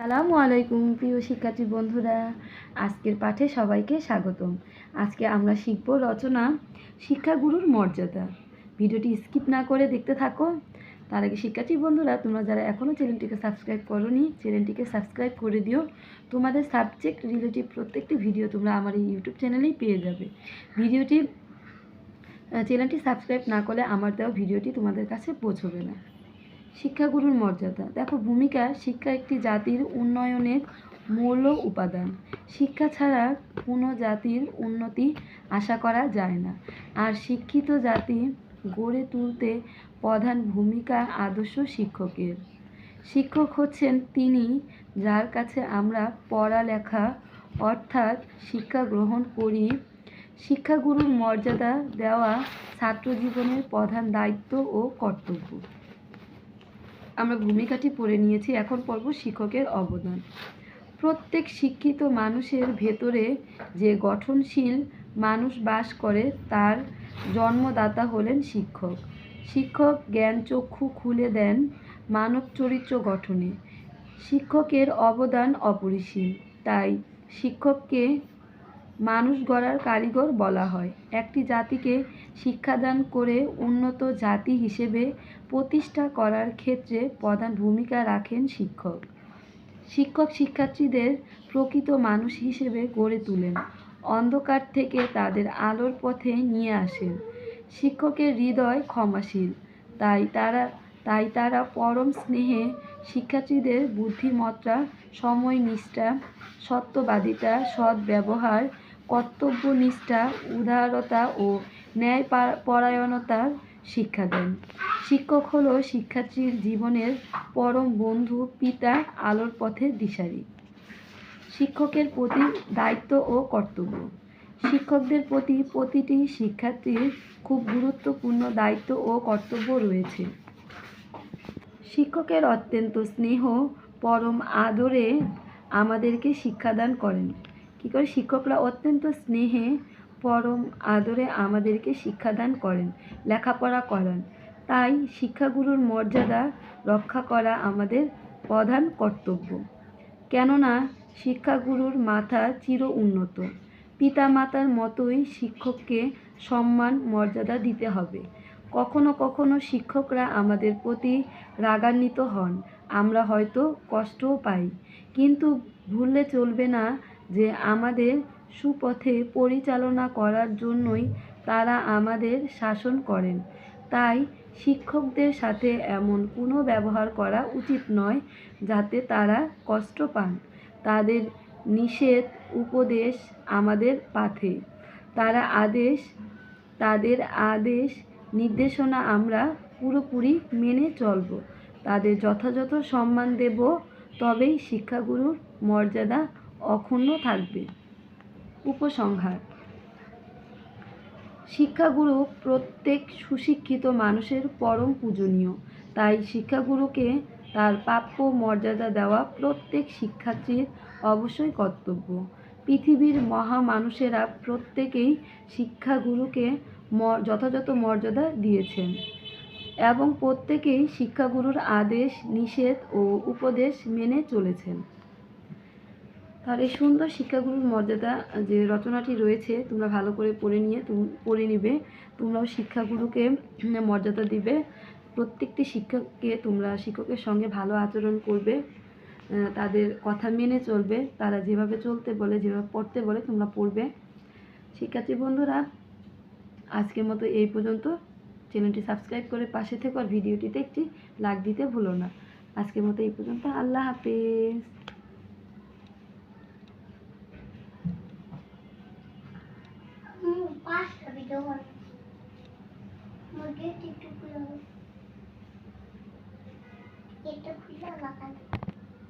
সালামু আলাইকুম প্রিয় শিক্ষার্থী বন্ধুরা, আজকের পাঠে সবাইকে স্বাগতম। আজকে আমরা শিখব রচনা শিক্ষাগুরুর মর্যাদা। ভিডিওটি স্কিপ না করে দেখতে থাকো। তার আগে শিক্ষার্থী বন্ধুরা, তোমরা যারা এখনও চ্যানেলটিকে সাবস্ক্রাইব করোনি, চ্যানেলটিকে সাবস্ক্রাইব করে দিও। তোমাদের সাবজেক্ট রিলেটিভ প্রত্যেকটি ভিডিও তোমরা আমার এই ইউটিউব চ্যানেলেই পেয়ে যাবে। ভিডিওটি চ্যানেলটি সাবস্ক্রাইব না করলে আমার দেওয়া ভিডিওটি তোমাদের কাছে পৌঁছবে না। শিক্ষাগুরুর মর্যাদা। দেখো, ভূমিকা শিক্ষা একটি জাতির উন্নয়নের মূল উপাদান। শিক্ষা ছাড়া কোনো জাতির উন্নতি আশা করা যায় না। আর শিক্ষিত জাতি গড়ে তুলতে প্রধান ভূমিকা আদর্শ শিক্ষকের। শিক্ষক হচ্ছেন তিনি যার কাছে আমরা পড়ালেখা অর্থাৎ শিক্ষা গ্রহণ করি। শিক্ষাগুরুর মর্যাদা দেওয়া ছাত্র জীবনের প্রধান দায়িত্ব ও কর্তব্য। আমরা ভূমিকাটি পড়ে নিয়েছি। এখন পর্ব শিক্ষকের অবদান। প্রত্যেক শিক্ষিত মানুষের ভেতরে যে গঠনশীল মানুষ বাস করে, তার জন্মদাতা হলেন শিক্ষক। শিক্ষক জ্ঞান চক্ষু খুলে দেন মানব চরিত্র গঠনে। শিক্ষকের অবদান অপরিসীম। তাই শিক্ষককে মানুষ গড়ার কারিগর বলা হয়। একটি জাতিকে শিক্ষাদান করে উন্নত জাতি হিসেবে প্রতিষ্ঠা করার ক্ষেত্রে প্রধান ভূমিকা রাখেন শিক্ষক। শিক্ষক শিক্ষার্থীদের প্রকৃত মানুষ হিসেবে গড়ে তোলেন, অন্ধকার থেকে তাদের আলোর পথে নিয়ে আসেন। শিক্ষকের হৃদয় ক্ষমাশীল, তাই তারা তাই তারা পরম স্নেহে শিক্ষার্থীদের বুদ্ধিমত্তা, সময়নিষ্ঠা, সত্যবাদিতা সৎ ব্যবহার কর্তব্যনিষ্ঠা, উদারতা ও ন্যায় পরায়ণতার শিক্ষা দেন। শিক্ষক হলো শিক্ষার্থীর জীবনের পরম বন্ধু, পিতা, আলোর পথের দিশারি। শিক্ষকের প্রতি দায়িত্ব ও কর্তব্য। শিক্ষকদের প্রতি প্রতিটি শিক্ষার্থীর খুব গুরুত্বপূর্ণ দায়িত্ব ও কর্তব্য রয়েছে। শিক্ষকের অত্যন্ত স্নেহ, পরম আদরে আমাদেরকে শিক্ষাদান করেন। কী করে? শিক্ষকরা অত্যন্ত স্নেহে, পরম আদরে আমাদেরকে শিক্ষাদান করেন, লেখাপড়া করান। তাই শিক্ষাগুরুর মর্যাদা রক্ষা করা আমাদের প্রধান কর্তব্য। কেননা শিক্ষাগুরুর মাথা চির উন্নত। পিতামাতার মতোই শিক্ষককে সম্মান, মর্যাদা দিতে হবে। কখনো কখনো শিক্ষকরা আমাদের প্রতি রাগান্বিত হন। আমরা হয়তো কষ্টও পাই। কিন্তু ভুললে চলবে না যে আমাদের সুপথে পরিচালনা করার জন্যই তারা আমাদের শাসন করেন। তাই শিক্ষকদের সাথে এমন কোনো ব্যবহার করা উচিত নয় যাতে তারা কষ্ট পান। তাদের নিষেধ উপদেশ আমাদের পাথে তারা আদেশ, তাদের আদেশ নির্দেশনা আমরা পুরোপুরি মেনে চলব। তাদের যথাযথ সম্মান দেব, তবেই শিক্ষাগুরুর মর্যাদা অক্ষুণ্ণ থাকবে। উপসংহার। শিক্ষাগুরু প্রত্যেক সুশিক্ষিত মানুষের পরম পূজনীয়। তাই শিক্ষাগুরুকে তার প্রাপ্য মর্যাদা দেওয়া প্রত্যেক শিক্ষার্থীর অবশ্যই কর্তব্য। পৃথিবীর মহা মানুষেরা প্রত্যেকেই শিক্ষাগুরুকে যথাযথ মর্যাদা দিয়েছেন এবং প্রত্যেকেই শিক্ষাগুরুর আদেশ, নিষেধ ও উপদেশ মেনে চলেছেন। আর এই সুন্দর শিক্ষাগুরুর মর্যাদা, যে রচনাটি রয়েছে, তোমরা ভালো করে পড়ে নিয়ে পড়ে নিবে। তোমরাও শিক্ষাগুরুকে মর্যাদা দিবে। প্রত্যেকটি শিক্ষককে তোমরা শিক্ষকের সঙ্গে ভালো আচরণ করবে। তাদের কথা মেনে চলবে। তারা যেভাবে চলতে বলে, যেভাবে পড়তে বলে, তোমরা পড়বে। শিক্ষার্থী বন্ধুরা, আজকের মতো এই পর্যন্ত। চ্যানেলটি সাবস্ক্রাইব করে পাশে থেকো আর ভিডিওটিতে একটি লাইক দিতে ভুলো না। আজকের মতো এই পর্যন্ত। আল্লাহ হাফেজ। পাঁচটা ভিডিও হবে মুরগির টিকটুক খুলে হবে এটা খুলে লাগানো